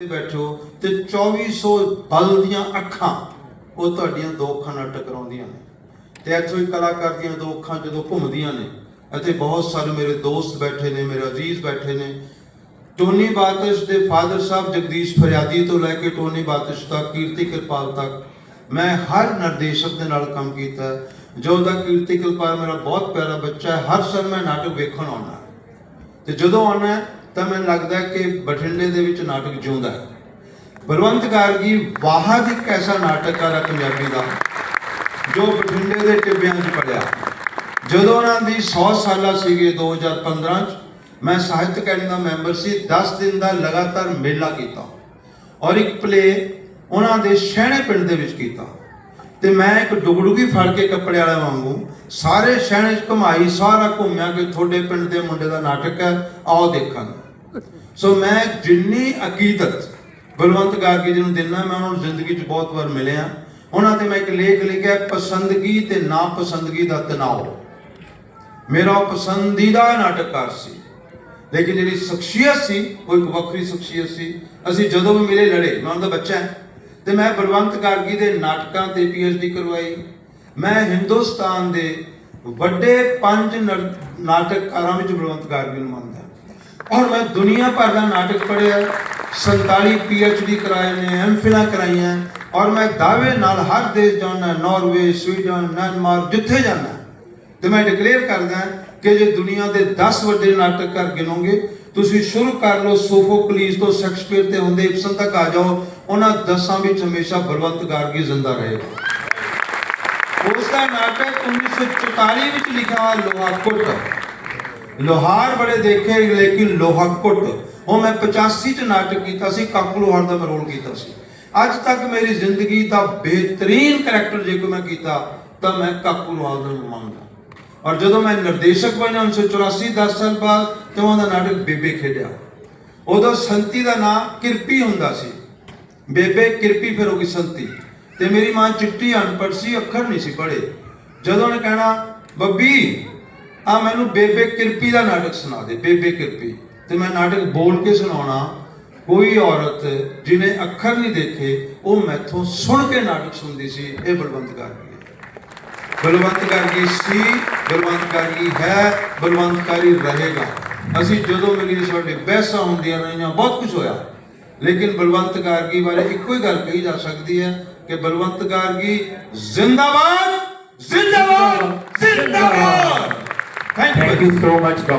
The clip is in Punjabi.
ਤੇ ਬੈਠੋ ਤੇ 2400 ਬਲ ਦੀਆਂ ਅੱਖਾਂ, ਉਹ ਤੁਹਾਡੀਆਂ ਦੋ ਅੱਖਾਂ ਨਾਲ ਟਕਰਾਉਂਦੀਆਂ ਨੇ। ਤੇ ਇੱਥੋਂ ਹੀ ਕਲਾਕਾਰ ਦੀਆਂ ਦੋ ਅੱਖਾਂ ਜਦੋਂ ਘੁੰਮਦੀਆਂ ਨੇ ਅਤੇ ਬਹੁਤ ਸਾਰੇ ਮੇਰੇ ਦੋਸਤ ਬੈਠੇ ਨੇ, ਮੇਰੇ ਅਜ਼ੀਜ਼ ਬੈਠੇ ਨੇ। ਟੋਨੀ ਬਾਤਸ਼ ਦੇ ਫਾਦਰ ਸਾਹਿਬ ਜਗਦੀਸ਼ ਫਰਿਆਦੀ ਤੋਂ ਲੈ ਕੇ ਟੋਨੀ ਬਾਤਸ਼ ਤੱਕ, ਕੀਰਤੀ ਕਿਰਪਾਲ ਤੱਕ, ਮੈਂ ਹਰ ਨਿਰਦੇਸ਼ਕ ਦੇ ਨਾਲ ਕੰਮ ਕੀਤਾ। ਹੈ। ਜੋ ਦਾ ਕੀਰਤੀ ਕਿਰਪਾਲ ਮੇਰਾ ਬਹੁਤ ਪਿਆਰਾ ਬੱਚਾ ਹੈ, ਹਰ ਸਾਲ ਮੈਂ ਨਾਟਕ ਵੇਖਣ ਆਉਣਾ ਤੇ ਜਦੋਂ ਆਉਣਾ ਤਾਂ ਮੈਨੂੰ ਲੱਗਦਾ ਕਿ ਬਠਿੰਡੇ ਦੇ ਵਿੱਚ ਨਾਟਕ ਜਿਉਂਦਾ ਹੈ। ਬਲਵੰਤ ਗਾਰਗੀ ਵਾਹਦ ਇੱਕ ਐਸਾ ਨਾਟਕਕਾਰ ਹੈ ਪੰਜਾਬੀ ਦਾ, ਜੋ ਬਠਿੰਡੇ ਦੇ ਟਿੱਬਿਆਂ 'ਚ ਪੜਿਆ। ਜਦੋਂ ਉਹਨਾਂ ਦੀ 100 ਸਾਲਾ ਸੀਗੇ 2015 ਚ, ਮੈਂ ਸਾਹਿਤ ਅਕੈਡਮੀ ਦਾ ਮੈਂਬਰ ਸੀ 10 ਦਿਨ ਦਾ ਲਗਾਤਾਰ ਮੇਲਾ ਕੀਤਾ। ਔਰ ਇੱਕ ਪਲੇ ਉਹਨਾਂ ਦੇ ਸ਼ਹਿਣੇ ਪਿੰਡ ਦੇ ਵਿੱਚ ਕੀਤਾ। ਤੇ ਮੈਂ ਇੱਕ ਡੁਗਡੁਗੀ ਫੜ ਕੇ ਕੱਪੜੇ ਵਾਲਾ ਵਾਂਗੂ ਸਾਰੇ ਸ਼ਹਿਣੇ 'ਚ ਘੁਮਾਈ, ਸਾਰਾ ਘੁੰਮਿਆ ਕਿ ਤੁਹਾਡੇ ਪਿੰਡ ਦੇ ਮੁੰਡੇ ਦਾ ਨਾਟਕ ਹੈ, ਆਓ ਦੇਖਾਂਗੇ। ਸੋ ਮੈਂ ਜਿੰਨੀ ਅਕੀਦਤ ਬਲਵੰਤ ਗਾਰਗੀ ਜੀ ਨੂੰ ਦਿੰਦਾ, ਮੈਂ ਉਹਨਾਂ ਨੂੰ ਜ਼ਿੰਦਗੀ 'ਚ ਬਹੁਤ ਵਾਰ ਮਿਲਿਆ। ਉਹਨਾਂ ਤੇ ਮੈਂ ਇੱਕ ਲੇਖ ਲਿਖਿਆ, ਪਸੰਦਗੀ ਤੇ ਨਾਪਸੰਦਗੀ ਦਾ ਤਣਾਅ ਮੇਰਾ ਪਸੰਦੀਦਾ ਨਾਟਕਕਾਰ ਸੀ। ਲੇਕਿਨ ਜਿਹੜੀ ਸ਼ਖਸੀਅਤ ਸੀ, ਉਹ ਇੱਕ ਵੱਖਰੀ ਸ਼ਖਸੀਅਤ ਸੀ। ਅਸੀਂ ਜਦੋਂ ਵੀ ਮਿਲੇ, ਲੜੇ। ਮੈਂ ਉਹਨਾਂ ਦਾ ਬੱਚਾ ਤੇ ਮੈਂ ਬਲਵੰਤ ਗਾਰਗੀ ਦੇ ਨਾਟਕਾਂ ਤੇ ਡੀ ਕਰਵਾਈ। ਮੈਂ ਹਿੰਦੁਸਤਾਨ ਦੇ ਵੱਡੇ ਪੰਜ ਨਰ- ਨਾਟਕਕਾਰਾਂ ਵਿੱਚ ਬਲਵੰਤ ਗਾਰਗੀ ਨੂੰ ਮੰਨਦਾ। ਔਰ ਮੈਂ ਦੁਨੀਆ ਭਰ ਦਾ ਨਾਟਕ ਪੜ੍ਹਿਆ 47 ਡੀ ਕਰਾਏ ਨੇ, ਐਮਫਿਲਾਂ ਕਰਾਈਆਂ, ਔਰ ਮੈਂ ਦਾਅਵੇ ਨਾਲ ਹਰ ਦੇਸ਼ ਜਾਣਾ ਨਾਰਵੇ, ਸਵੀਡਨ, ਮਿਆਂਮਾਰ, ਜਿੱਥੇ ਜਾਣਾ ਤੇ ਮੈਂ ਡਿਕਲੇਅਰ ਕਰਦਾ ਕਿ ਜੇ ਦੁਨੀਆ ਦੇ 10 ਵੱਡੇ ਨਾਟਕਕਾਰ ਗਿਣੋਗੇ, ਤੁਸੀਂ ਸ਼ੁਰੂ ਕਰ ਲਓ ਸੋਫੋਕਲੀਸ ਤੋਂ ਸ਼ੇਕਸਪੀਅਰ ਤੇ ਹੁੰਦੇ ਇਬਸਨ ਤੱਕ ਆ ਜਾਓ, ਉਹਨਾਂ 10 ਵਿੱਚ ਹਮੇਸ਼ਾ ਬਲਵੰਤ ਗਾਰਗੀ ਜ਼ਿੰਦਾ ਰਹੇਗਾ ਉਸ ਦਾ ਨਾਟਕ 1944 ਵਿੱਚ ਲਿਖਿਆ ਹੋਇਆ ਲੋਹਾ ਕੁੱਟ। ਲੋਹਾਰ ਬੜੇ ਦੇਖੇ ਲੇਕਿਨ ਲੋਹਾ ਉਹ ਮੈਂ 85 ਚ ਨਾਟਕ ਕੀਤਾ ਸੀ ਕਾਕੂ ਲੋਹਾਰ ਦਾ ਮੈਂ ਰੋਲ ਕੀਤਾ ਸੀ। ਅੱਜ ਤੱਕ ਮੇਰੀ ਜ਼ਿੰਦਗੀ ਦਾ ਬਿਹਤਰੀਨ ਕਰੈਕਟਰ ਜੇ ਕੋਈ ਮੈਂ ਕੀਤਾ, ਤਾਂ ਮੈਂ ਕਾਕੂ ਲੋਹਾਰ ਦਾ ਮੰਨਦਾ। ਔਰ ਜਦੋਂ ਮੈਂ ਨਿਰਦੇਸ਼ਕ ਬਣਿਆ 1984 10 ਸਾਲ ਬਾਅਦ ਤੇ ਉਹਦਾ ਨਾਟਕ ਬੇਬੇ ਖੇਡਿਆ। ਉਦੋਂ ਸੰਤੀ ਦਾ ਨਾਮ ਕਿਰਪੀ ਹੁੰਦਾ ਸੀ। ਬੇਬੇ ਕਿਰਪੀ ਫਿਰ ਹੋ ਗਈ ਸੰਤੀ। ਤੇ ਮੇਰੀ ਮਾਂ ਚਿੱਟੀ ਅਨਪੜ੍ਹ ਸੀ, ਅੱਖਰ ਨਹੀਂ ਸੀ ਪੜ੍ਹੇ। ਜਦੋਂ ਉਹਨੇ ਕਹਿਣਾ, ਬੱਬੀ ਆ ਮੈਨੂੰ ਬੇਬੇ ਕਿਰਪੀ ਦਾ ਨਾਟਕ ਸੁਣਾ ਦੇ, ਬੇਬੇ ਕਿਰਪੀ। ਤੇ ਮੈਂ ਨਾਟਕ ਬੋਲ ਕੇ ਸੁਣਾਉਣਾ, ਕੋਈ ਔਰਤ ਜਿਹਨੇ ਅੱਖਰ ਨਹੀਂ ਦੇਖੇ, ਉਹ ਮੈਥੋਂ ਸੁਣ ਕੇ ਨਾਟਕ ਸੁਣਦੀ ਸੀ, ਇਹ ਬਲਵੰਤ ਗਾਰਗੀ। ਬਲਵੰਤ ਗਾਰਗੀ ਸੀ, ਬਲਵੰਤ ਗਾਰਗੀ ਹੈ, ਬਲਵੰਤ ਗਾਰਗੀ ਰਹੇਗਾ। ਅਸੀਂ ਜਦੋਂ ਮਿਲੀ ਸਾਡੇ ਬਹਿਸਾਂ ਹੁੰਦੀਆਂ ਰਹੀਆਂ, ਬਹੁਤ ਕੁਝ ਹੋਇਆ। ਲੇਕਿਨ ਬਲਵੰਤ ਗਾਰਗੀ ਬਾਰੇ ਇੱਕੋ ਹੀ ਗੱਲ ਕਹੀ ਜਾ ਸਕਦੀ ਹੈ ਕਿ ਬਲਵੰਤ ਗਾਰਗੀ ਜ਼ਿੰਦਾਬਾਦ ਜ਼ਿੰਦਾਬਾਦ ਜ਼ਿੰਦਾਬਾਦ! Thank you. So much,